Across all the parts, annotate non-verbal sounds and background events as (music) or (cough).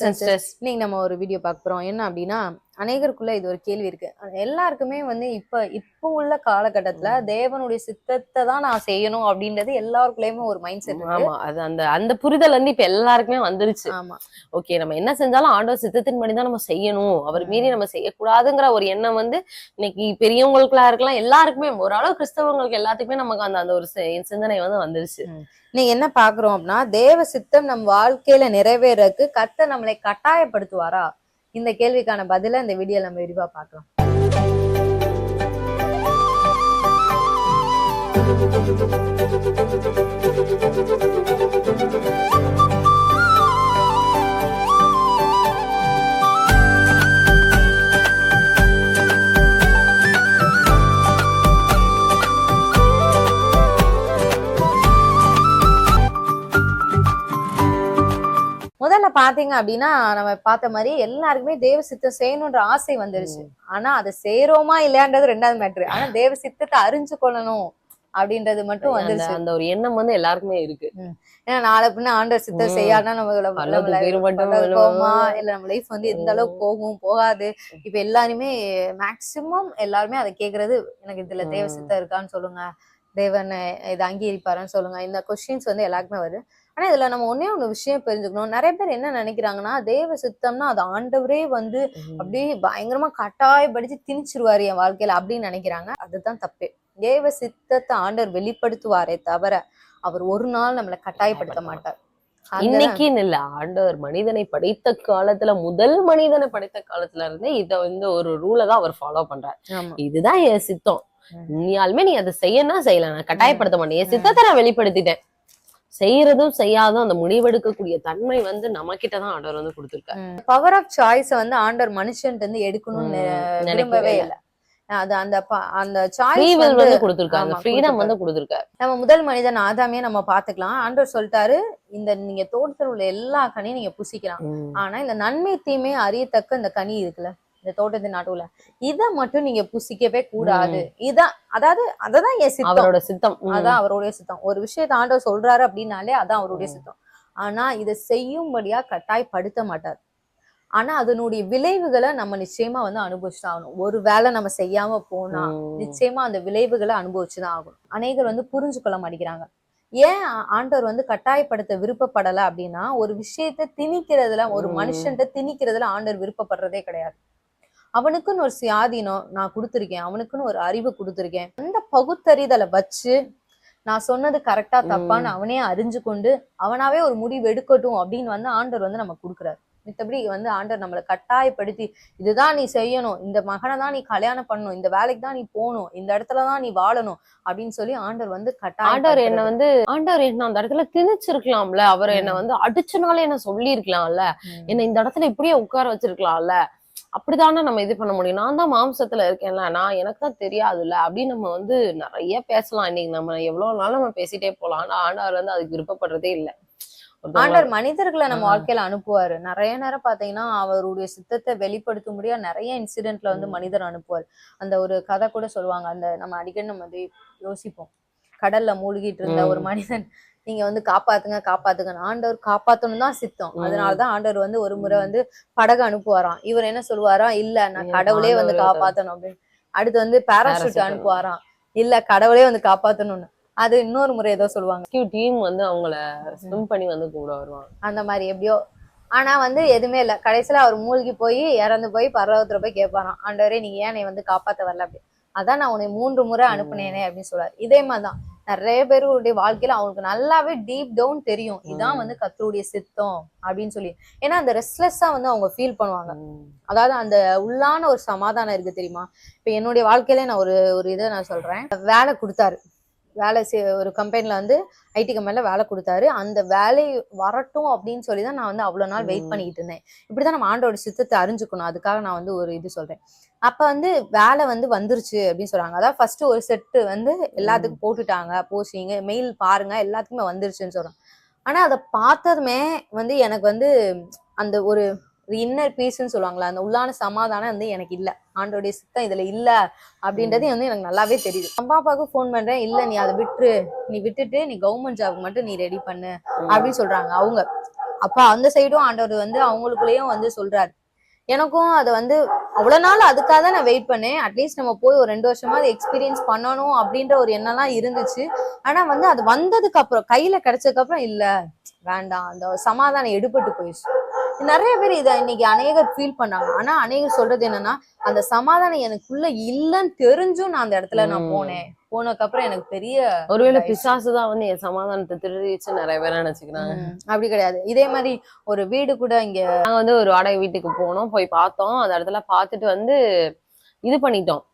And sisters இன்னைக்கு நம்ம ஒரு வீடியோ பார்க்க போறோம். என்ன அப்படின்னா அநேகருக்குள்ள இது ஒரு கேள்வி இருக்கு. எல்லாருக்குமே வந்து இப்ப இப்போ உள்ள காலகட்டத்துல தேவனுடைய சித்தத்தை தான் நான் செய்யணும் அப்படின்றது எல்லாருக்குள்ளயுமே ஒரு மைண்ட் செட் ஆமா அது அந்த அந்த புரிதல் வந்து இப்ப எல்லாருக்குமே வந்துருச்சு. ஆமா. ஓகே நம்ம என்ன செஞ்சாலும் ஆண்டவர் சித்தத்தின் தான் நம்ம செய்யணும். அவர் மீறி நம்ம செய்யக்கூடாதுங்கிற ஒரு எண்ணம் வந்து இன்னைக்கு பெரியவங்களுக்குலாம் இருக்கலாம் எல்லாருக்குமே ஓரளவு கிறிஸ்தவங்களுக்கு எல்லாத்துக்குமே நமக்கு அந்த அந்த ஒரு சிந்தனை வந்து வந்துருச்சு. நீங்க என்ன பாக்குறோம் அப்படின்னா தேவ சித்தம் நம் வாழ்க்கையில நிறைவேறக்கு கத்த நம்மளை கட்டாயப்படுத்துவாரா? இந்த கேள்விக்கான பதில இந்த வீடியோ நம்ம விரிவா பார்க்கலாம். முதல்ல பாத்தீங்க அப்படின்னா நம்ம பார்த்த மாதிரி எல்லாருக்குமே தேவ சித்தம் செய்யணும்ன்ற ஆசை வந்துருச்சு. ஆனா அதை செய்யறோமா இல்லையான்றது ரெண்டாவது மேட்ரு ஆனா தேவ சித்தத்தை அறிஞ்சு கொள்ளணும் அப்படின்றது மட்டும் வந்துருச்சு. அந்த ஒரு எண்ணம் வந்து எல்லாருக்குமே இருக்கு. ஏன்னா நாளை பின்ன ஆண்டவர் சித்தம். செய்யாதுன்னா. இல்ல நம்ம லைஃப் வந்து எந்த அளவுக்கு போகும் போகாது. இப்ப எல்லாருமே மேக்சிமம் எல்லாருமே அதை கேக்குறது எனக்கு இதுல தேவ. சித்தம் இருக்கான்னு சொல்லுங்க. தேவன் இதை அங்கீகரிப்பாரான்னு சொல்லுங்க. இந்த கொஸ்டின்ஸ் வந்து எல்லாருக்குமே வருது. ஆனா இதுல நம்ம ஒன்னே ஒண்ணு விஷயம் தெரிஞ்சுக்கணும் நிறைய பேர் என்ன நினைக்கிறாங்கன்னா தேவ சித்தம்னா அது ஆண்டவரே வந்து அப்படியே பயங்கரமா கட்டாயப்படுத்தி திணிச்சிருவாரு என் வாழ்க்கையில அப்படின்னு நினைக்கிறாங்க. அதுதான் தப்பு. தேவ சித்தத்தை ஆண்டவர் வெளிப்படுத்துவாரே தவிர அவர் ஒரு நாள் நம்மளை கட்டாயப்படுத்த மாட்டார். இன்னைக்குன்னு இல்ல ஆண்டவர் மனிதனை படைத்த காலத்துல முதல் மனிதனை படைத்த காலத்துல இருந்தே இத வந்து ஒரு ரூலை தான் அவர் ஃபாலோ பண்றாரு. இதுதான் என் சித்தம். உண்மையாலுமே நீ அதை செய்யனா செய்யலாம். நான் கட்டாயப்படுத்த மாட்டேன். என். சித்தத்தை நான் வெளிப்படுத்திட்டேன். செய்யறதும் செய்யாதும் அந்த முடிவெடுக்கக்கூடிய தன்மை வந்து நம்ம கிட்ட தான் ஆண்டவர் வந்து கொடுத்திருக்காரு. பவர் ஆஃப் சாய்ஸ் வந்து ஆண்டவர் மனுஷன்ட்ட இருந்து எடுக்கணும்னு நினைக்கவே இல்ல. அது அந்த அந்த சாய்ஸ் வந்து ஆமா, ஃப்ரீடம். வந்து கொடுத்திருக்காரு. நம்ம முதல் மனிதன் ஆதாமே நம்ம பாத்துக்கலாம் ஆண்டவர் சொல்லிட்டாரு இந்த நீங்க தோட்டத்தில் உள்ள எல்லா கனியும் நீங்க புசிக்கலாம். ஆனா இந்த நன்மை தீமை அறியத்தக்க இந்த கனி இருக்குல்ல? இந்த தோட்டத்தின் நடுவுல இத மட்டும் நீங்க புசிக்கவே கூடாது. இதான் அதாவது அததான் என் சித்தம். அவரோட சித்தம். அதான் அவருடைய சித்தம். ஒரு விஷயத்த ஆண்டவர் சொல்றாரு அப்படின்னாலே அதான் அவருடைய சித்தம். ஆனா இதை செய்யும்படியா கட்டாயப்படுத்த மாட்டார். ஆனா அதனுடைய விளைவுகளை நம்ம நிச்சயமா வந்து அனுபவிச்சுதான் ஆகணும். ஒரு வேளை நம்ம செய்யாம போனா. நிச்சயமா அந்த விளைவுகளை அனுபவிச்சுதான் ஆகணும். அநேகர் வந்து புரிஞ்சு கொள்ள மாட்டேங்கிறாங்க. ஏன் ஆண்டவர் வந்து கட்டாயப்படுத்த விருப்பப்படல அப்படின்னா ஒரு விஷயத்த திணிக்கிறதுல ஒரு. மனுஷன்ட்ட திணிக்கிறதுல ஆண்டவர் விருப்பப்படுறதே கிடையாது. அவனுக்குன்னு ஒரு சுயாதீனம் நான் கொடுத்துருக்கேன் அவனுக்குன்னு ஒரு அறிவு கொடுத்துருக்கேன். அந்த பகுத்தறிதலை வச்சு நான் சொன்னது கரெக்டா தப்பான்னு அவனே அறிஞ்சு கொண்டு அவனாவே ஒரு முடிவு எடுக்கட்டும் அப்படின்னு வந்து ஆண்டவர் வந்து நம்ம கொடுக்குறாரு. மித்தபடி வந்து ஆண்டவர் நம்மளை கட்டாயப்படுத்தி இதுதான் நீ செய்யணும் இந்த மகனை தான் நீ கல்யாணம் பண்ணணும் இந்த வேலைக்கு தான் நீ போகணும் இந்த இடத்துல தான் நீ வாழணும் அப்படின்னு சொல்லி ஆண்டவர் வந்து ஆண்டவர் என்ன கட்டாயம் வந்து ஆண்டவர் என்ன அந்த இடத்துல திணிச்சிருக்கலாம்ல அவர் என்ன வந்து அடிச்சனாலே என்ன சொல்லி இருக்கலாம்ல என்ன இந்த இடத்துல இப்படியே உட்கார வச்சிருக்கலாம்ல அப்படிதானே நம்ம இது பண்ண முடியும்? நான் தான் மாம்சத்துல இருக்கேன்ல. நான் எனக்கு தான் தெரியாதுல்ல. அப்படின்னு நம்ம வந்து நிறைய பேசலாம் இன்னைக்கு. நம்ம எவ்வளவு நாள் நம்ம பேசிட்டே போலாம். ஆனா ஆண்டவர் வந்து அதுக்கு விருப்பப்படுறதே இல்ல. ஆண்டவர் மனிதர்களை நம்ம. வாழ்க்கையில அனுப்புவாரு. நிறைய நேரம் பாத்தீங்கன்னா அவருடைய சித்தத்தை வெளிப்படுத்த முடியா நிறைய இன்சிடென்ட்ல வந்து. மனிதர் அனுப்புவார். அந்த ஒரு கதை கூட சொல்லுவாங்க. அந்த நம்ம அடிக்கடி நம்ம வந்து யோசிப்போம். கடல்ல மூழ்கிட்டு இருந்த ஒரு. மனிதன் நீங்க வந்து காப்பாத்துங்க காப்பாத்துங்க ஆண்டவர் காப்பாத்தணும் தான் சித்தம். அதனாலதான் ஆண்டவர் வந்து ஒரு முறை வந்து படகு அனுப்புவாராம். இவர் என்ன சொல்லுவாராம் இல்ல நான் கடவுளே வந்து காப்பாத்தணும் அப்படின்னு. அடுத்து வந்து பேராஷூட் Parachute. அனுப்புவாராம். இல்ல கடவுளே வந்து காப்பாத்தணும்னு. அது இன்னொரு முறை ஏதோ சொல்லுவாங்க. டீம் வந்து அவங்கள ஸ்விம் பண்ணி வந்து கூட வருவாங்க. அந்த மாதிரி எப்படியோ. ஆனா வந்து எதுவுமே இல்ல. கடைசியில அவர் மூழ்கி போய் இறந்து போய் பரலோகத்துல போய் கேட்பாராம் ஆண்டவரே நீங்க ஏன் என்னை வந்து காப்பாத்த வரல? அப்படி. அதான் நான் உன்னை மூன்று முறை அனுப்புனேனே அப்படின்னு சொல்றாரு இதே மாதிரிதான். நிறைய பேருடைய வாழ்க்கையில அவங்களுக்கு நல்லாவே டீப் டவுன் தெரியும். இதான். வந்து கத்தருடைய சித்தம் அப்படின்னு சொல்லி. ஏன்னா அந்த ரெஸ்ட்லெஸ்ஸா வந்து அவங்க ஃபீல் பண்ணுவாங்க. அதாவது அந்த உள்ளான ஒரு சமாதானம் இருக்கு தெரியுமா? இப்ப என்னுடைய வாழ்க்கையில நான் ஒரு ஒரு இதை நான் சொல்றேன். வேலை கொடுத்தாரு. வேலை செய் ஒரு கம்பெனில வந்து ஐடி கம்பெனில வேலை கொடுத்தாரு. அந்த வேலை வரட்டும் அப்படின்னு சொல்லி தான் நான் வந்து அவ்வளவு நாள் வெயிட். பண்ணிக்கிட்டு இருந்தேன். இப்படிதான் நம்ம ஆண்டோட சித்தத்தை அறிஞ்சுக்கணும். அதுக்காக நான் வந்து ஒரு இது சொல்றேன். அப்ப வந்து வேலை வந்து வந்துருச்சு அப்படின்னு சொல்றாங்க. அதாவது ஃபர்ஸ்ட் ஒரு செட்டு வந்து எல்லாத்துக்கும் போட்டுட்டாங்க. போஸ்டிங் மெயில் பாருங்க எல்லாத்துக்குமே வந்துருச்சுன்னு சொல்றாங்க ஆனா அதை பார்த்ததுமே வந்து எனக்கு வந்து அந்த ஒரு இன்னர் பீஸ்ன்னு சொல்லுவாங்களா அந்த உள்ளான சமாதானம் வந்து எனக்கு இல்ல. ஆண்டோடைய சித்தம் இதுல இல்ல அப்படின்றது வந்து எனக்கு நல்லாவே தெரியுது. அம்மா அப்பாவுக்கு ஃபோன் பண்றேன். இல்ல நீ அதை விட்டுரு. நீ விட்டுட்டு நீ கவர்மெண்ட் ஜாப் மட்டும் நீ ரெடி பண்ணு அப்படின்னு சொல்றாங்க அவங்க. அப்ப அந்த சைடும் ஆண்டவர் வந்து அவங்களுக்குள்ளேயும் வந்து சொல்றாரு. எனக்கும் அதை வந்து அவ்வளவு நாள் அதுக்காக தான் நான் வெயிட் பண்ணேன். அட்லீஸ்ட் நம்ம போய் ஒரு ரெண்டு வருஷமா அதை எக்ஸ்பீரியன்ஸ் பண்ணணும் அப்படின்ற ஒரு எண்ணம்லாம் இருந்துச்சு. ஆனா வந்து அது வந்ததுக்கு அப்புறம் கையில கிடைச்சதுக்கு அப்புறம் இல்ல வேண்டாம். அந்த சமாதானம் எடுபட்டு போயிடுச்சு. நிறைய பேர் இதை இன்னைக்கு அநேகர் ஃபீல் பண்ணாங்க. ஆனா அநேகர் சொல்றது என்னன்னா அந்த சமாதானம் எனக்குள்ள இல்லைன்னு தெரிஞ்சும் நான் அந்த இடத்துல நான். போனேன். போனதுக்கு அப்புறம் எனக்கு பெரிய ஒருவேளை பிசாசு தான் வந்து என் சமாதானத்தை திருடிச்சு நிறைய பேர் நினைச்சுக்கிறாங்க. அப்படி கிடையாது. இதே மாதிரி ஒரு வீடு கூட இங்க நாங்க வந்து ஒரு வாடகை வீட்டுக்கு போனோம் போய் பார்த்தோம். அந்த இடத்துல பார்த்துட்டு வந்து இது பண்ணிட்டோம்.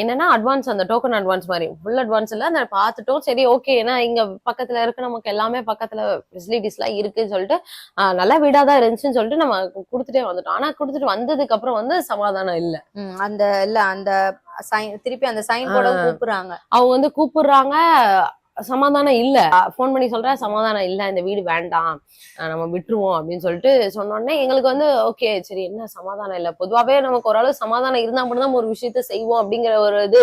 என்னன்னா அட்வான்ஸ் அந்த டோக்கன் அட்வான்ஸ் மாதிரி. ஃபுல் அட்வான்ஸ் இல்ல அந்த பார்த்துட்டோம். சரி ஓகே ஏன்னா இங்க பக்கத்துல இருக்கு நமக்கு எல்லாமே பக்கத்துல ஃபெசிலிட்டிஸ் எல்லாம் இருக்குன்னு சொல்லிட்டு நல்ல வீடா தான் இருந்துச்சுன்னு சொல்லிட்டு நம்ம கொடுத்துட்டே வந்துட்டோம். ஆனா கொடுத்துட்டு வந்ததுக்கு அப்புறம் வந்து சமாதானம் இல்ல. அந்த இல்ல அந்த சைன் திருப்பி அந்த சைன் போட. கூப்பிடுறாங்க. அவங்க வந்து கூப்பிடுறாங்க. சமாதானம் இல்ல. ஃபோன் பண்ணி சொல்ற சமாதானம் இல்ல இந்த வீடு வேண்டாம் நம்ம விட்டுருவோம் அப்படின்னு சொல்லிட்டு சொன்ன உடனே எங்களுக்கு வந்து ஓகே சரி என்ன சமாதானம் இல்ல? பொதுவாகவே நமக்கு ஓரளவு சமாதானம் இருந்தா மட்டும் தான் ஒரு விஷயத்த செய்வோம் அப்படிங்கிற ஒரு இது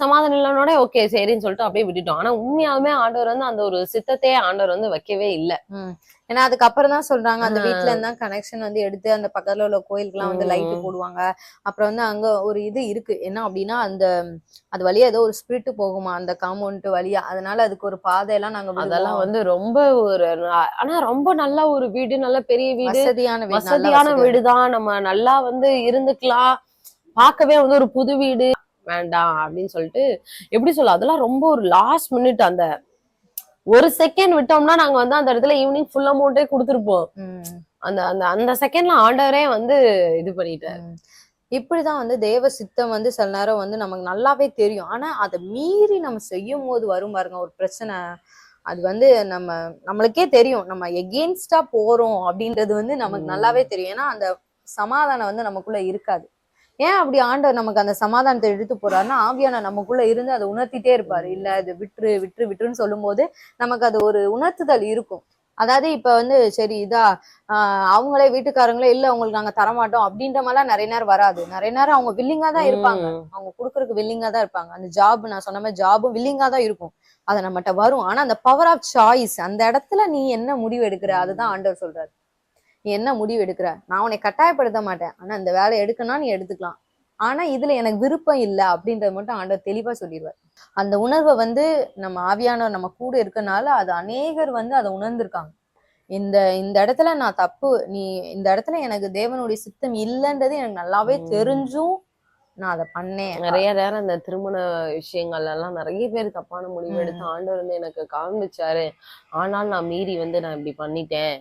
சமாதானம் இல்லைனோட ஓகே சரின்னு சொல்லிட்டு அப்படியே விட்டுட்டோம். ஆனா உண்மையாலுமே ஆண்டவர் வந்து அந்த ஒரு சித்தத்தையே ஆண்டவர் வந்து வைக்கவே இல்ல. ஏன்னா அதுக்கப்புறம் தான் சொல்றாங்க அந்த ஆ. வீட்ல இருந்தா கனெக்ஷன் வந்து எடுத்து அந்த பக்கத்துல உள்ள கோயிலுக்குலாம் வந்து லைட். போடுவாங்க. அப்புறம் வந்து அங்க ஒரு இது இருக்கு. என்ன அப்படின்னா அந்த அது வழியா ஏதோ ஒரு ஸ்பிரிட் போகுமா அந்த காம்பவுண்ட் வழியா. அதனால அதுக்கு ஒரு பாதையெல்லாம் நாங்க. அதெல்லாம் வந்து ரொம்ப ஒரு ஆனா ரொம்ப நல்ல ஒரு வீடு நல்ல பெரிய வீடு. வசதியான வீடு நல்ல வசதியான வசதியான வீடுதான் நம்ம நல்லா வந்து இருந்துக்கலாம். பார்க்கவே வந்து ஒரு புது வீடு. வேண்டாம் அப்படின்னு சொல்லிட்டு எப்படி சொல்ல அதெல்லாம் ரொம்ப ஒரு லாஸ்ட் மினிட் அந்த ஒரு செகண்ட் விட்டோம்னா நாங்க வந்து அந்த இடத்துல ஈவினிங் ஃபுல் அமௌண்ட்டே கொடுத்துருப்போம். அந்த அந்த அந்த செகண்ட்ல ஆண்டவரே வந்து இது பண்ணிட்டாரு. இப்படிதான் வந்து தேவ சித்தம் வந்து சில நேரம் வந்து நமக்கு நல்லாவே தெரியும். ஆனா அதை மீறி நம்ம செய்யும் போது வரும் பாருங்க ஒரு பிரச்சனை. அது வந்து நம்ம நம்மளுக்கே தெரியும். நம்ம எகெயின்ஸ்டா போறோம் அப்படின்றது வந்து நமக்கு. நல்லாவே தெரியும். ஏன்னா அந்த சமாதானம் வந்து நமக்குள்ள இருக்காது. ஏன் அப்படி ஆண்டவர் நமக்கு அந்த சமாதானத்தை எடுத்து போறாருன்னா ஆவியான நமக்குள்ள இருந்து அதை உணர்த்திட்டே இருப்பாரு. இல்ல இது விட்டுரு விட்டுரு விட்டுருன்னு சொல்லும்போது நமக்கு அது ஒரு உணர்த்துதல் இருக்கும். அதாவது இப்ப வந்து சரி இதா ஆஹ் அவங்களே வீட்டுக்காரங்களே இல்ல உங்களுக்கு நாங்க தரமாட்டோம் அப்படின்ற மாதிரிலாம் நிறைய நேரம் வராது. நிறைய நேரம் அவங்க வில்லிங்கா தான் இருப்பாங்க. அவங்க கொடுக்கறதுக்கு வில்லிங்கா தான் இருப்பாங்க. அந்த ஜாப் நான் சொன்ன மாதிரி ஜாபும் வில்லிங்கா தான் இருக்கும். அது நம்மகிட்ட வரும். ஆனா அந்த பவர் ஆஃப் சாய்ஸ் அந்த இடத்துல நீ என்ன முடிவு எடுக்கிற? அதுதான் ஆண்டவர் சொல்றாரு. நீ என்ன முடிவு எடுக்கிற? நான் உன்னை கட்டாயப்படுத்த மாட்டேன். ஆனா இந்த வேலையை எடுக்கணும்னா நீ எடுத்துக்கலாம். ஆனா இதுல எனக்கு விருப்பம் இல்லை அப்படின்றது மட்டும் ஆண்டவர் தெளிவா சொல்லிடுவார். அந்த உணர்வை வந்து நம்ம ஆவியானவர் நம்ம கூட இருக்கனால அது அநேகர் வந்து அதை உணர்ந்திருக்காங்க. இந்த இந்த இடத்துல நான் தப்பு நீ இந்த இடத்துல எனக்கு தேவனுடைய சித்தம் இல்லைன்றது எனக்கு நல்லாவே. தெரிஞ்சும் நான் அதை பண்ணேன். நிறைய நேரம் இந்த திருமண விஷயங்கள் எல்லாம் நிறைய பேர் தப்பான முடிவு. எடுத்து ஆண்டவர் வந்து எனக்கு காண்பிச்சாரு. ஆனால் நான் மீறி வந்து நான் இப்படி பண்ணிட்டேன்.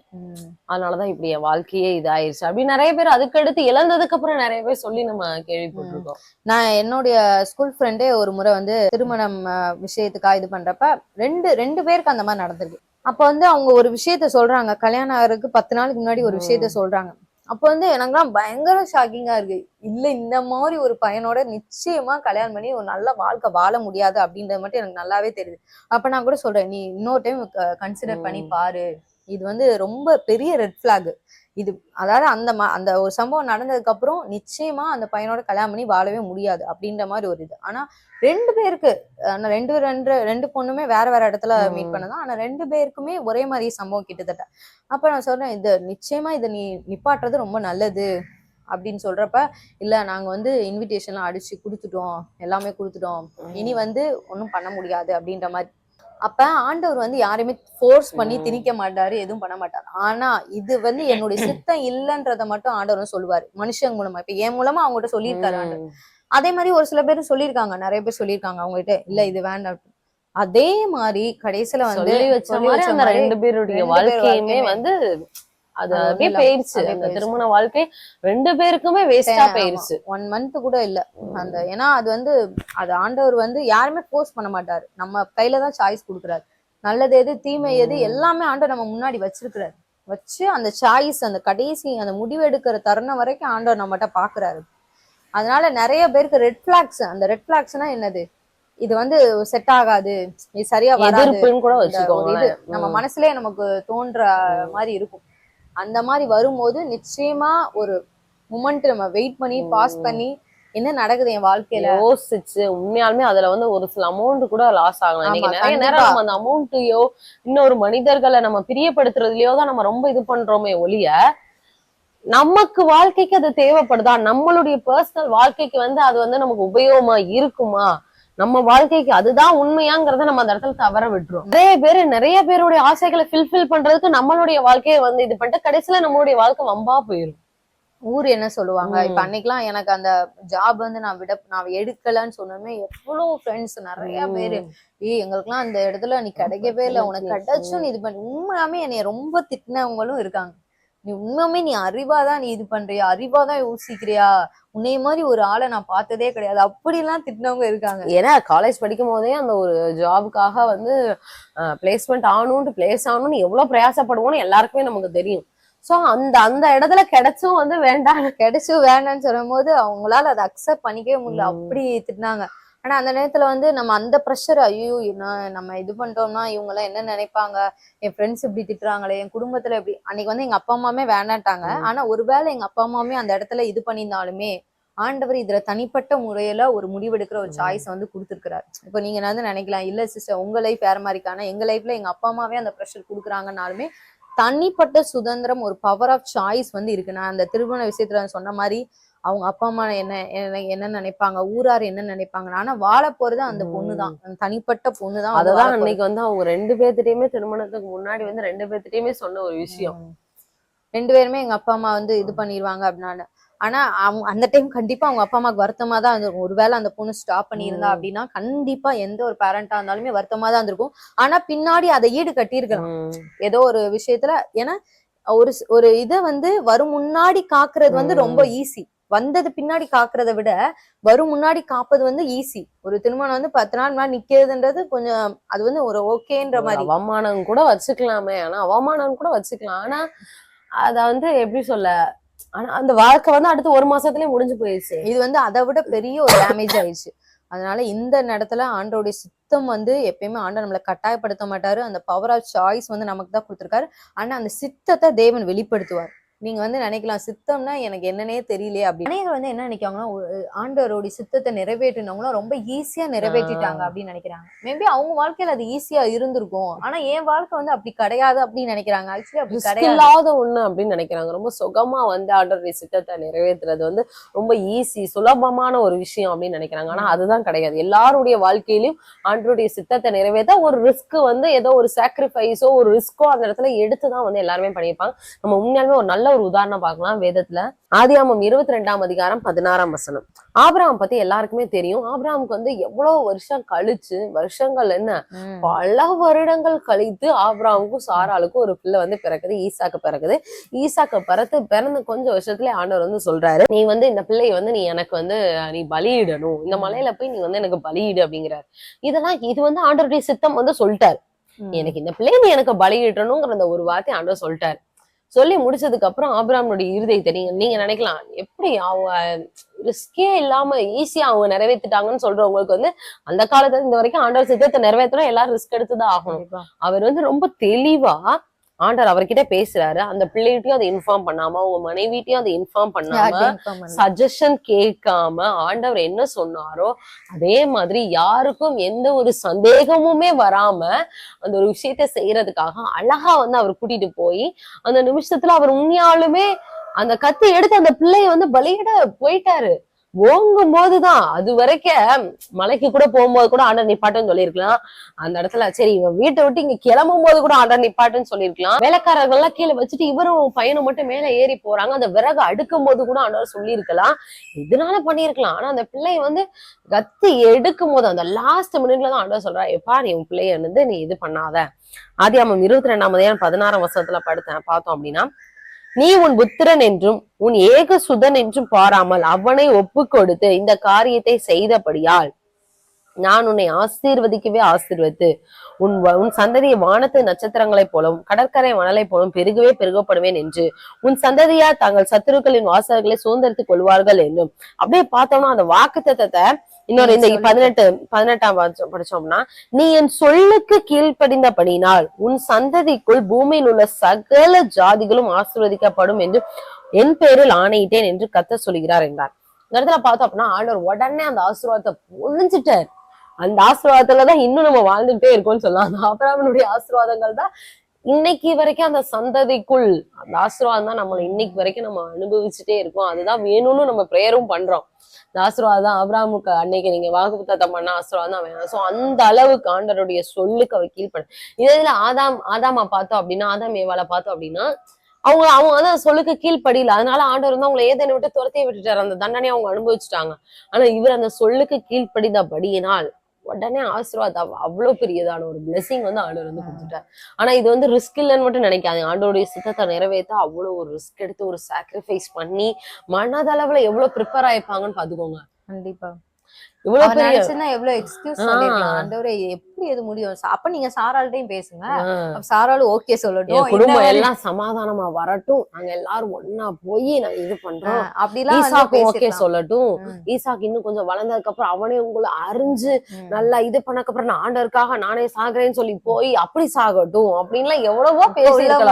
அதனாலதான் இப்படி என் வாழ்க்கையே இதாயிருச்சு. அப்படி நிறைய பேர் அதுக்கடுத்து இழந்ததுக்கு அப்புறம் நிறைய பேர் சொல்லி நம்ம கேள்விப்பட்டிருக்கோம். நான் என்னுடைய ஸ்கூல் ஃப்ரெண்டே ஒரு முறை வந்து திருமணம் விஷயத்துக்காக இது பண்றப்ப ரெண்டு ரெண்டு பேருக்கு அந்த மாதிரி நடந்திருக்கு. அப்ப வந்து அவங்க ஒரு விஷயத்த சொல்றாங்க. கல்யாணம் ஆகிறதுக்கு பத்து நாளுக்கு முன்னாடி ஒரு விஷயத்த சொல்றாங்க. அப்ப வந்து எனக்குலாம் பயங்கர ஷாக்கிங்கா இருக்கு. இல்ல இந்த மாதிரி ஒரு பையனோட நிச்சயமா கல்யாணம் பண்ணி ஒரு நல்ல வாழ்க்கை வாழ முடியாது அப்படின்றது மட்டும் எனக்கு நல்லாவே தெரியுது. அப்ப நான் கூட சொல்றேன் நீ இன்னொரு டைம் கன்சிடர் பண்ணி. பாரு. இது வந்து ரொம்ப பெரிய ரெட் ஃபிளாக் இது அதாவது அந்த ம- அந்த ஒரு சம்பவம் நடந்ததுக்கு அப்புறம் நிச்சயமா அந்த பையனோட கல்யாணம் பண்ணி வாழவே முடியாது அப்படின்ற மாதிரி ஒரு இது. ஆனா ரெண்டு பேருக்கு ஆனா ரெண்டு ரெண்டு ரெண்டு பொண்ணுமே வேற வேற இடத்துல மீட். பண்ணதான். ஆனா ரெண்டு பேருக்குமே ஒரே மாதிரி சம்பவம் கிட்டத்தட்ட. அப்ப நான் சொல்றேன் இது நிச்சயமா இதை நீ நிப்பாட்டுறது ரொம்ப நல்லது அப்படின்னு சொல்றப்ப இல்ல நாங்க வந்து இன்விடேஷன்லாம் அடிச்சு கொடுத்துட்டோம். எல்லாமே கொடுத்துட்டோம். இனி வந்து ஒன்றும் பண்ண முடியாது அப்படின்ற மாதிரி. அப்ப ஆண்டவர் வந்து யாரையுமே ஃபோர்ஸ் பண்ணி. திணிக்க மாட்டாரு எதுவும் பண்ண மாட்டாரு. ஆனா இது வந்து என்னுடைய சித்தம் இல்லைன்றத மட்டும் ஆண்டவர் சொல்லுவாரு. மனுஷங்க மூலமா. இப்ப என் மூலமா அவங்ககிட்ட சொல்லியிருக்காரு ஆண்டவர். அதே மாதிரி ஒரு சில பேர் சொல்லியிருக்காங்க. நிறைய பேர் சொல்லியிருக்காங்க அவங்ககிட்ட இல்ல இது வேண்டாம். அதே மாதிரி கடைசியில வந்து ரெண்டு பேருடைய வாழ்க்கையுமே வந்து அது அப்படியே போயிருச்சு. அந்த. திருமண வாழ்க்கை ரெண்டு பேருக்குமே வேஸ்டா. போயிருச்சு. ஒன் மந்த் கூட இல்ல. அந்த ஏன்னா அது வந்து அது ஆண்டவர் வந்து யாருமே ஃபோர்ஸ் பண்ண மாட்டாரு. நம்ம கையில தான் சாய்ஸ் கொடுக்குறாரு. நல்லது எது தீமை எது. எல்லாமே ஆண்டவர் நம்ம முன்னாடி வச்சிருக்கிறாரு. வச்சு அந்த சாய்ஸ் அந்த கடைசி அந்த முடிவு எடுக்கிற தருணம் வரைக்கும் ஆண்டவர் நம்மகிட்ட பாக்குறாரு. அதனால நிறைய பேருக்கு ரெட் பிளாக்ஸ் அந்த ரெட் பிளாக்ஸ்னா என்னது? இது வந்து செட் ஆகாது. இது சரியா வராது. கூட நம்ம மனசுலயே நமக்கு தோன்ற மாதிரி இருக்கும். அந்த மாதிரி வரும்போது நிச்சயமா ஒரு மூமெண்ட் நம்ம வெயிட் பண்ணி பாஸ். பண்ணி என்ன நடக்குது என் வாழ்க்கையில யோசிச்சு உண்மையாலுமே அதுல வந்து ஒரு சில அமௌண்ட் கூட லாஸ் ஆகலாம் இன்னைக்கு நிறைய நேரம். நம்ம அந்த அமௌண்ட்டையோ இன்னொரு மனிதர்களை நம்ம பிரியப்படுத்துறதுலயோ தான் நம்ம ரொம்ப இது பண்றோமே ஒழிய நமக்கு வாழ்க்கைக்கு அது தேவைப்படுதா நம்மளுடைய பர்சனல் வாழ்க்கைக்கு வந்து அது வந்து நமக்கு உபயோகமா இருக்குமா நம்ம வாழ்க்கைக்கு அதுதான் உண்மையாங்கிறத நம்ம அந்த இடத்துல தவற விட்டுரும் நிறைய பேர் நிறைய பேருடைய ஆசைகளை ஃபில்ஃபில் பண்றதுக்கு நம்மளுடைய வாழ்க்கையை வந்து இது பண்ணிட்டு கடைசியில நம்மளுடைய வாழ்க்கை வம்பா போயிரும். ஊர் என்ன சொல்லுவாங்க? இப்ப. அன்னைக்கெல்லாம் எனக்கு அந்த ஜாப் வந்து நான் விட நான் எடுக்கலன்னு சொன்னோமே எவ்வளவு ஃப்ரெண்ட்ஸ் நிறைய பேரு. ஏய் எங்களுக்குலாம் அந்த இடத்துல நீ கிடைக்கவே இல்லை. உனக்கு. கிடைச்சும் இது பண்ணி உண்மையாமே என்னைய ரொம்ப திட்டினவங்களும் இருக்காங்க. நீ உண்மையாமே நீ அறிவாதான் நீ இது பண்றியா? அறிவாதான் யோசிக்கிறியா? உன்னைய மாதிரி ஒரு ஆளை நான் பார்த்ததே கிடையாது. அப்படிலாம் திட்டினவங்க இருக்காங்க. ஏன்னா காலேஜ் படிக்கும் போதே அந்த ஒரு ஜாபுக்காக வந்து பிளேஸ்மெண்ட் ஆகணும்னு பிளேஸ் ஆகணும்னு எவ்வளவு பிரயாசப்படுவோம்னு எல்லாருக்குமே நமக்கு தெரியும். சோ அந்த அந்த இடத்துல கிடைச்சும் வந்து வேண்டாம். கிடைச்சு வேண்டாம்னு சொல்லும் போது அவங்களால அதை அக்செப்ட் பண்ணிக்கவே முடியல. அப்படி திட்டினாங்க. ஆனா அந்த நேரத்துல வந்து நம்ம அந்த ப்ரெஷர் ஐயோ என்ன நம்ம இது பண்ணிட்டோம்னா இவங்க எல்லாம் என்ன நினைப்பாங்க? என் ஃப்ரெண்ட்ஸ் இப்படி திட்டுறாங்களே என் குடும்பத்துல இப்படி அன்னைக்கு வந்து எங்க அப்பா அம்மாமே வேண்டாட்டாங்க ம். ஆனா ஒருவேளை எங்க அப்பா அம்மாமே அந்த இடத்துல இது பண்ணியிருந்தாலுமே ஆண்டவர் இதுல தனிப்பட்ட முறையில ஒரு முடிவெடுக்கிற ஒரு. சாய்ஸ் வந்து கொடுத்துருக்கிறார். இப்போ நீங்க வந்து நினைக்கலாம்? இல்ல சிஸ்டர் உங்க லைஃப் வேற மாதிரி இருக்கானா? எங்க லைஃப்ல எங்க அப்பா அம்மாவே அந்த ப்ரெஷர் கொடுக்குறாங்கனாலுமே தனிப்பட்ட சுதந்திரம் ஒரு பவர் ஆஃப் சாய்ஸ் வந்து இருக்கு நான் அந்த திருமண விஷயத்துல சொன்ன மாதிரி அவங்க அப்பா அம்மா என்ன என்ன என்ன நினைப்பாங்க? ஊரார் என்ன நினைப்பாங்க? ஆனா வாழ போறது அந்த பொண்ணு தான் அந்த தனிப்பட்ட பொண்ணு தான் வந்து அததான் வாழப் போறது. அன்னைக்கு வந்து அவங்க ரெண்டு பேர்த்திட்டயுமே திருமணத்துக்கு முன்னாடி வந்து ரெண்டு பேர்த்திட்டயுமே சொன்ன ஒரு விஷயம். ரெண்டு பேருமே எங்க அப்பா அம்மா வந்து இது பண்ணிடுவாங்க அப்படின்னால ஆனா அவங்க அந்த டைம் கண்டிப்பா அவங்க அப்பா அம்மாக்கு வருத்தமா தான் இருந்திருக்கும். ஒருவேளை அந்த பொண்ணு ஸ்டாப் பண்ணியிருந்தா. அப்படின்னா கண்டிப்பா எந்த ஒரு பேரண்டா இருந்தாலுமே வருத்தமா தான் இருந்திருக்கும். ஆனா பின்னாடி அதை ஈடு கட்டியிருக்கலாம். ஏதோ ஒரு விஷயத்துல ஏன்னா ஒரு ஒரு இதை வந்து வரும் முன்னாடி காக்குறது வந்து. ரொம்ப ஈஸி வந்தது பின்னாடி காக்குறத விட வரும் முன்னாடி காப்பது வந்து ஈஸி ஒரு திருமணம் வந்து பத்து நாள் முன்னாடி நிக்கிறதுன்றது கொஞ்சம் அது வந்து ஒரு ஓகேன்ற மாதிரி. அவமானம் கூட வச்சுக்கலாமே. ஆனா அவமானம் கூட வச்சுக்கலாம். ஆனா அத வந்து எப்படி சொல்ல? ஆனா அந்த வாழ்க்கை வந்து அடுத்து ஒரு மாசத்துலயே முடிஞ்சு போயிடுச்சு இது வந்து அதை விட பெரிய ஒரு டேமேஜ் ஆயிடுச்சு. அதனால இந்த இடத்துல ஆண்டோடைய சித்தம் வந்து எப்பயுமே ஆண்டவர் நம்மளை கட்டாயப்படுத்த மாட்டாரு. அந்த பவர் ஆஃப் சாய்ஸ் வந்து நமக்கு தான் கொடுத்துருக்காரு. ஆனா அந்த சித்தத்தை தேவன் வெளிப்படுத்துவார். நீங்க வந்து நினைக்கலாம் சித்தம்னா எனக்கு என்னன்னே தெரியலையே அப்படி. அநேகர் வந்து என்ன நினைக்காங்கன்னா ஒரு ஆண்டவருடைய சித்தத்தை நிறைவேற்றினவங்களும் ரொம்ப ஈஸியா நிறைவேற்றிட்டாங்க அப்படின்னு நினைக்கிறாங்க. மேபி அவங்க வாழ்க்கையில அது ஈஸியா இருந்திருக்கும். ஆனா என் வாழ்க்கை வந்து அப்படி கிடையாது அப்படின்னு நினைக்கிறாங்க. ஆக்சுவலி அப்படி கிடையாது. ஒண்ணு அப்படின்னு நினைக்கிறாங்க. ரொம்ப சுகமா வந்து ஆண்டருடைய சித்தத்தை நிறைவேற்றுறது வந்து ரொம்ப ஈஸி சுலபமான ஒரு விஷயம் அப்படின்னு நினைக்கிறாங்க. ஆனா அதுதான் கிடையாது. எல்லாருடைய வாழ்க்கையிலயும் ஆண்டருடைய சித்தத்தை நிறைவேற்ற ஒரு ரிஸ்க் வந்து ஏதோ ஒரு சாக்ரிஃபைஸோ ஒரு ரிஸ்கோ அந்த இடத்துல எடுத்துதான் வந்து எல்லாருமே பண்ணியிருப்பாங்க. நம்ம உண்மையாலுமே ஒரு நல்ல ஒரு உதாரணம் பார்க்கலாம் வேதத்துல. ஆதியாமம் இருபத்தி ரெண்டாம் அதிகாரம் பதினாறாம் வசனம். ஆபிரகாம் பத்தி எல்லாருக்குமே தெரியும். ஆபிரகாமுக்கு வந்து எவ்வளவு வருஷம் கழிச்சு வருஷங்கள் என்ன. பல வருடங்கள் கழித்து ஆபிரகாமுக்கும் சாராளுக்கும் ஒரு பிள்ளை வந்து பிறக்குது ஈசாக்கு பிறக்குது. ஈசாக்கு பிறந்து பிறந்த கொஞ்சம் வருஷத்துல ஆண்டவர் வந்து சொல்றாரு நீ வந்து இந்த பிள்ளையை வந்து நீ எனக்கு வந்து நீ பலியிடணும். இந்த மலையில போய் நீ வந்து எனக்கு பலியிடு அப்படிங்கிறாரு. இதெல்லாம் இது வந்து ஆண்டவருடைய சித்தம் வந்து சொல்லிட்டாரு. எனக்கு இந்த பிள்ளையை நீ எனக்கு பலியிடணுங்கிற அந்த ஒரு வார்த்தை ஆண்டவர் சொல்லிட்டாரு. சொல்லி முடிச்சதுக்கு அப்புறம் ஆபிரகாமுடைய இருதயத்தை நீங்க நீங்க நினைக்கலாம் எப்படி அவங்க ரிஸ்கே இல்லாம ஈஸியா அவங்க நிறைவேத்திட்டாங்கன்னு சொல்றவங்களுக்கு வந்து அந்த காலத்துல இந்த வரைக்கும் ஆண்டவர் சித்தத்தை நிறைவேற்றணும் எல்லாரும் ரிஸ்க் எடுத்துதான் ஆகணும். அவர் வந்து ரொம்ப தெளிவா ஆண்டவர் அவர்கிட்ட பேசுறாரு அந்த பிள்ளைகிட்டயும் அதை இன்ஃபார்ம் பண்ணாம அவங்க மனைவிட்டையும் அதை இன்ஃபார்ம் பண்ணாம. சஜஷன் கேட்காம ஆண்டவர் என்ன சொன்னாரோ அதே மாதிரி யாருக்கும் எந்த ஒரு சந்தேகமுமே வராம அந்த ஒரு விஷயத்த செய்யறதுக்காக அழகா வந்து அவர் கூட்டிட்டு போய் அந்த நிமிஷத்துல அவர் உண்மையாலுமே அந்த கத்தி எடுத்து அந்த பிள்ளைய வந்து பலியிட போயிட்டாரு ஓங்கும் போதுதான் அது வரைக்கும் மலைக்கு கூட போகும்போது கூட ஆண்டர் நிப்பாட்டுன்னு சொல்லியிருக்கலாம். அந்த இடத்துல சரி இவன் வீட்டை விட்டு இங்க கிளம்பும் போது கூட ஆண்டர் நிப்பாட்டுன்னு சொல்லியிருக்கலாம். வேலைக்காரர்கள்லாம் கீழே வச்சுட்டு இவரும் பையனும் மட்டும் மேல ஏறி போறாங்க. அந்த விறகு அடுக்கும் போது கூட ஆண்டவர் சொல்லியிருக்கலாம். இதனால பண்ணியிருக்கலாம்? ஆனா அந்த பிள்ளைய வந்து கத்தி எடுக்கும் போது அந்த லாஸ்ட் மினிட்ல தான் ஆண்டவர் சொல்றா எப்பா நீ உன் பிள்ளைய வந்து நீ இது பண்ணாத. ஆதியாமம் இருபத்தி ரெண்டாம் அதிகாரம் பதினாறாம் வருஷத்துல படுத்தேன் பார்த்தோம் அப்படின்னா நீ உன் புத்திரன் என்றும் உன் ஏக சுதன் என்றும் பாராமல் அவனை ஒப்பு கொடுத்து இந்த காரியத்தை செய்தபடியால் நான் உன்னை ஆசீர்வதிக்கவே ஆசீர்வதித்து உன் உன் சந்ததியை வானத்து நட்சத்திரங்களைப் போலவும் கடற்கரை மணலைப் போலவும் பெருகவே பெருகப்படுவேன் என்று உன் சந்ததியார் தங்கள் சத்துருக்களின் வாசல்களை சுதந்திரித்துக் கொள்வார்கள் என்றும். அப்படியே பார்த்தோம்னா அந்த வாக்குத்தத்தத்தை இன்னொரு இந்த. பதினெட்டு பதினெட்டாம் படிச்சோம்னா நீ என் சொல்லுக்கு கீழ்ப்படிந்தபடினால் உன் சந்ததிக்குள் பூமியில் உள்ள சகல ஜாதிகளும் ஆசீர்வதிக்கப்படும் என்று என் பேரில் ஆணையிட்டேன் என்று கத்த சொல்கிறார் என்றார். இந்த இடத்துல பார்த்தோம் அப்படின்னா ஆண்டவர் உடனே அந்த ஆசீர்வாதத்தை பொழிஞ்சிட்டார். அந்த ஆசீர்வாதத்துலதான் இன்னும் நம்ம வாழ்ந்துகிட்டே இருக்கோம்னு சொல்லலாம். அந்த ஆபிரகாமினுடைய ஆசீர்வாதங்கள் தான் இன்னைக்கு வரைக்கும் அந்த சந்ததிக்குள் அந்த ஆசீர்வாதம் தான் நம்மளை இன்னைக்கு வரைக்கும் நம்ம அனுபவிச்சுட்டே இருக்கோம். அதுதான் வேணும்னு நம்ம ப்ரேயரும் பண்றோம். இந்த ஆசீர்வாதம் தான் அன்னைக்கு நீங்க வாக்குத்தத்தம் பண்ண ஆசீர்வாதம் தான் வேணும். சோ அந்த அளவுக்கு ஆண்டருடைய சொல்லுக்கு அவர் கீழ்ப்பட. இதுல ஆதாம் ஆதாமா பார்த்தோம் அப்படின்னா ஆதாம் ஏவாளை பார்த்தோம் அப்படின்னா அவங்க அவங்க வந்து சொல்லுக்கு கீழ்ப்படியில. அதனால ஆண்டவர் வந்து அவங்களை ஏதேனை விட்டு துரத்தையே விட்டுட்டாரு. அந்த தண்டனையை அவங்க அனுபவிச்சுட்டாங்க. ஆனா இவர் அந்த சொல்லுக்கு கீழ்ப்படிந்தபடியினால் உடனே ஆசீர்வாதம் அவ்- அவ்வளவு பெரியதான ஒரு blessing வந்து ஆண்டவர் வந்து கொடுத்துட்டார். ஆனா இது வந்து ரிஸ்க் இல்லைன்னு மட்டும் நினைக்காதீங்க. ஆண்டோருடைய சித்தத்தை நிறைவேற்ற அவ்வளவு ஒரு ரிஸ்க் எடுத்து ஒரு சாக்ரிஃபைஸ் பண்ணி மனதளவுல எவ்வளவு ப்ரிப்பேர் ஆயிருப்பாங்கன்னு பாத்துக்கோங்க கண்டிப்பா. இவ்வளவு பெரிய எவ்வளவு எக்ஸ்கியூஸ் ஆண்டவரே எப்படி இது முடியும்? அப்ப நீங்க சாராள்கிட்டயும் பேசுங்க. சாராலும் ஓகே சொல்லட்டும். குடும்பம் எல்லாம் சமாதானமா வரட்டும். நாங்க எல்லாரும் ஒன்னா போய் நாங்க இது பண்றோம். அப்படிலாம் ஈசாக்கு ஓகே. சொல்லட்டும். ஈசாக்கு இன்னும் கொஞ்சம் வளர்ந்ததுக்கு அப்புறம் அவனே உங்களை அறிஞ்சு. நல்லா இது பண்ணக்கு அப்புறம் நான் ஆண்டருக்காக நானே சாகுறேன்னு சொல்லி போய் அப்படி சாகட்டும். அப்படின்லாம் எவ்வளவோ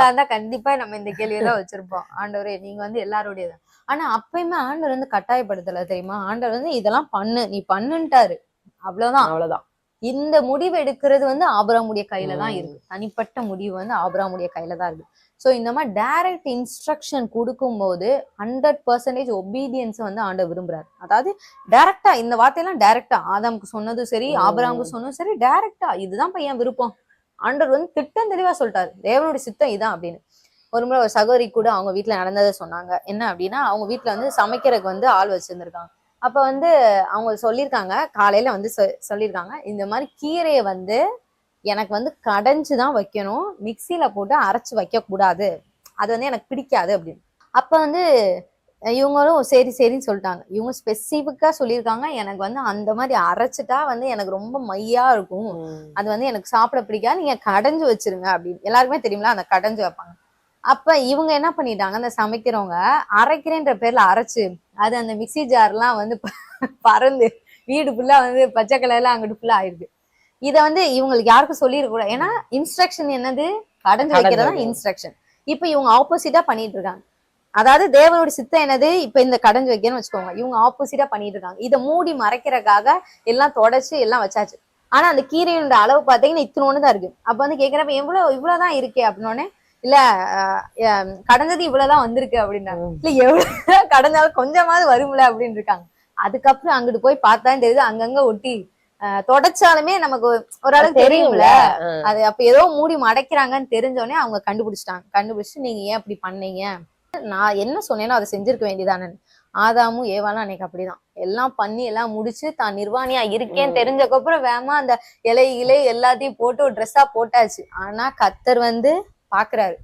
இருந்தா கண்டிப்பா நம்ம இந்த கேள்வியதான் வச்சிருப்போம். ஆண்டவரே நீங்க வந்து எல்லாரோடையது ஆனா அப்பயுமே ஆண்டவர் வந்து கட்டாயப்படுத்தல தெரியுமா? ஆண்டவர் வந்து இதெல்லாம் பண்ணு நீ பண்ணுன்ட்டாரு. அவ்வளவுதான். அவ்வளவுதான். இந்த முடிவு எடுக்கிறது வந்து ஆபராமுடைய கையில தான். இருக்கு. தனிப்பட்ட முடிவு வந்து ஆபராமுடைய கையில தான் இருக்கு. சோ இந்த மாதிரி டைரக்ட் இன்ஸ்ட்ரக்ஷன் கொடுக்கும்போது ஹண்ட்ரட் பர்சன்டேஜ் ஒபீடியன்ஸ் வந்து ஆண்டவர் விரும்புறாரு. அதாவது டைரக்டா இந்த வார்த்தையெல்லாம் டைரக்டா ஆதாமுக்கு சொன்னதும் சரி. ஆபராமுக்கு சொன்னதும் சரி டைரக்டா இதுதான் பையன் விருப்பம். ஆண்டவர் வந்து திட்டம் தெளிவா சொல்லிட்டாரு. தேவனுடைய சித்தம் இதான் அப்படின்னு. ஒரு முறை ஒரு சகோதரி கூட அவங்க வீட்ல நடந்ததை சொன்னாங்க. என்ன அப்படின்னா அவங்க வீட்ல வந்து சமைக்கிறதுக்கு வந்து ஆள் வச்சிருந்திருக்காங்க. அப்ப வந்து அவங்க சொல்லியிருக்காங்க காலையில வந்து சொ- சொல்லியிருக்காங்க இந்த மாதிரி கீரையை வந்து எனக்கு வந்து கடைஞ்சு தான் வைக்கணும் மிக்சியில போட்டு அரைச்சு வைக்க கூடாது அது வந்து எனக்கு பிடிக்காது அப்படின்னு. அப்ப வந்து இவங்களும் சரி சரின்னு சொல்லிட்டாங்க. இவங்க ஸ்பெசிஃபிக்கா சொல்லியிருக்காங்க எனக்கு வந்து அந்த மாதிரி அரைச்சிட்டா வந்து எனக்கு ரொம்ப மையா இருக்கும். அது வந்து எனக்கு சாப்பிட பிடிக்காது நீங்க கடைஞ்சு வச்சிருங்க அப்படின்னு. எல்லாருக்குமே தெரியுங்களா அந்த கடைஞ்சு வைப்பாங்க. அப்ப இவங்க என்ன பண்ணிட்டாங்க? அந்த சமைக்கிறவங்க அரைக்கிறேன்ற பேர்ல அரைச்சு அது அந்த மிக்ஸி ஜார்லாம் வந்து பறந்து வீடு ஃபுல்லா வந்து பச்சை கலர்ல அங்கிட்டு ஃபுல்லா ஆயிருக்கு. இத வந்து இவங்களுக்கு யாருக்கும் சொல்லிருக்க கூடாது. ஏன்னா இன்ஸ்ட்ரக்ஷன் என்னது? கடைஞ்சு வைக்கிறதா. இன்ஸ்ட்ரக்ஷன் இப்ப இவங்க ஆப்போசிட்டா பண்ணிட்டு இருக்காங்க. அதாவது தேவனோட சித்தம் என்னது? இப்ப இந்த கடைஞ்சு வைக்கணும்னு வச்சுக்கோங்க. இவங்க ஆப்போசிட்டா பண்ணிட்டு இருக்காங்க. இதை மூடி மறைக்கிறதுக்காக எல்லாம் தொடச்சு எல்லாம் வச்சாச்சு. ஆனா அந்த கீரையோட அளவு பாத்தீங்கன்னா இத்தனோன்னு தான் இருக்கு. அப்ப வந்து கேக்குறப்ப எவ்வளவு இவ்வளவுதான் இருக்கே அப்படின்னோடனே இல்ல கடந்தது இவ்வளவுதான் வந்திருக்கு அப்படின்னாங்க இல்ல எவ்வளவு (laughs) கடந்தாலும் கொஞ்சமாவது வரும்ல அப்படின்னு இருக்காங்க. அதுக்கப்புறம் அங்கிட்டு போய் பார்த்தா தெரியுது அங்கங்க ஒட்டி தொடச்சாலுமே நமக்கு ஓரளவுக்கு தெரியும்ல. அது அப்ப ஏதோ மூடி மடைக்கிறாங்கன்னு தெரிஞ்சோடனே அவங்க கண்டுபிடிச்சிட்டாங்க. கண்டுபிடிச்சு நீங்க ஏன் அப்படி பண்ணீங்க? நான் என்ன சொன்னேனோ அதை செஞ்சிருக்க வேண்டியதானே. ஆதாமும் ஏவாலும் அன்னைக்கு அப்படிதான். எல்லாம் பண்ணி எல்லாம் முடிச்சு தான் நிர்வாணியா இருக்கேன்னு. தெரிஞ்சக்கப்புறம் வேகமா அந்த இலை இலை எல்லாத்தையும் போட்டு ஒரு ட்ரெஸ்ஸா போட்டாச்சு. ஆனா கத்தர் வந்து பாக்குறாரு.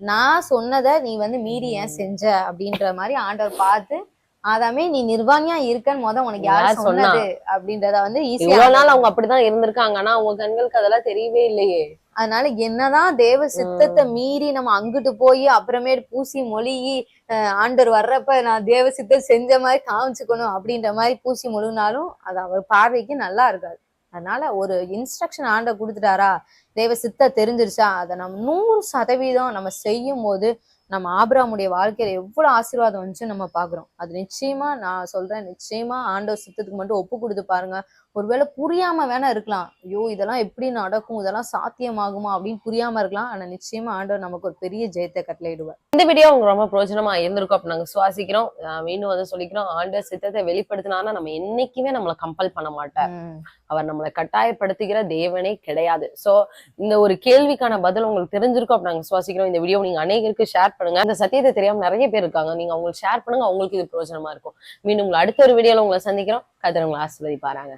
நான் சொன்னதை நீ வந்து மீறி ஏன் செஞ்ச? அப்படின்ற மாதிரி ஆண்டவர் பார்த்து ஆதாமே நீ நிர்வாணியா இருக்கன்னு முத உனக்கு யார் யார் சொன்னா? சொன்னது? அப்படின்றத வந்து ஈஸியா நாள் அவங்க அப்படிதான் இருந்திருக்காங்க. ஆனா அவங்க கண்களுக்கு அதெல்லாம் தெரியவே இல்லையே. அதனால என்னதான் தேவ சித்தத்தை மீறி நம்ம அங்கிட்டு போய் அப்புறமேட்டு பூசி மொழிகி அஹ், ஆண்டவர் வர்றப்ப நான் தேவ சித்தம் செஞ்ச மாதிரி காமிச்சுக்கணும் அப்படின்ற மாதிரி பூசி மொழினாலும் அது அவர் பார்வைக்கு நல்லா இருக்காது. அதனால ஒரு இன்ஸ்ட்ரக்ஷன் ஆண்ட கொடுத்துட்டாரா? தேவ சித்த தெரிஞ்சிருச்சா? அதை நம்ம நூறு சதவீதம் நம்ம செய்யும் போது நம்ம ஆபிரகாமுடைய வாழ்க்கையில எவ்வளவு ஆசீர்வாதம் வந்துச்சு நம்ம பாக்குறோம். அது நிச்சயமா நான் சொல்றேன் நிச்சயமா ஆண்டவர் சித்தத்துக்கு மட்டும் ஒப்பு கொடுத்து பாருங்க. ஒருவேளை புரியாம வேணா இருக்கலாம். ஐயோ இதெல்லாம் எப்படி நடக்கும்? இதெல்லாம் சாத்தியமாகுமா? அப்படின்னு புரியாம இருக்கலாம். ஆனா நிச்சயமா ஆண்டவர் நமக்கு ஒரு பெரிய ஜெயத்தை கட்டளையிடுவார். இந்த வீடியோ உங்களுக்கு ரொம்ப பிரயோஜனமா இருந்திருக்கும் அப்ப நாங்க சுவாசிக்கிறோம். மீண்டும் வந்து சொல்லிக்கிறோம். ஆண்டு சித்தத்தை வெளிப்படுத்தினானா நம்ம என்னைக்குமே நம்மளை கம்பல் பண்ண மாட்டார். அவர் நம்மளை கட்டாயப்படுத்துகிற தேவனே கிடையாது. சோ இந்த ஒரு கேள்விக்கான பதில் உங்களுக்கு தெரிஞ்சிருக்கும் அப்ப நாங்க சுவாசிக்கிறோம். இந்த வீடியோ நீங்க அநேகருக்கு ஷேர் பண்ணுங்க. அந்த சத்தியத்தை தெரியாம நிறைய பேர் இருக்காங்க. நீங்க அவங்களுக்கு ஷேர் பண்ணுங்க. அவங்களுக்கு இது பிரயோஜனமா இருக்கும். மீண்டும் உங்களை அடுத்த ஒரு வீடியோல உங்களை சந்திக்கிறோம். கதிரவங்களை ஆசிர்வதிப்பாராங்க.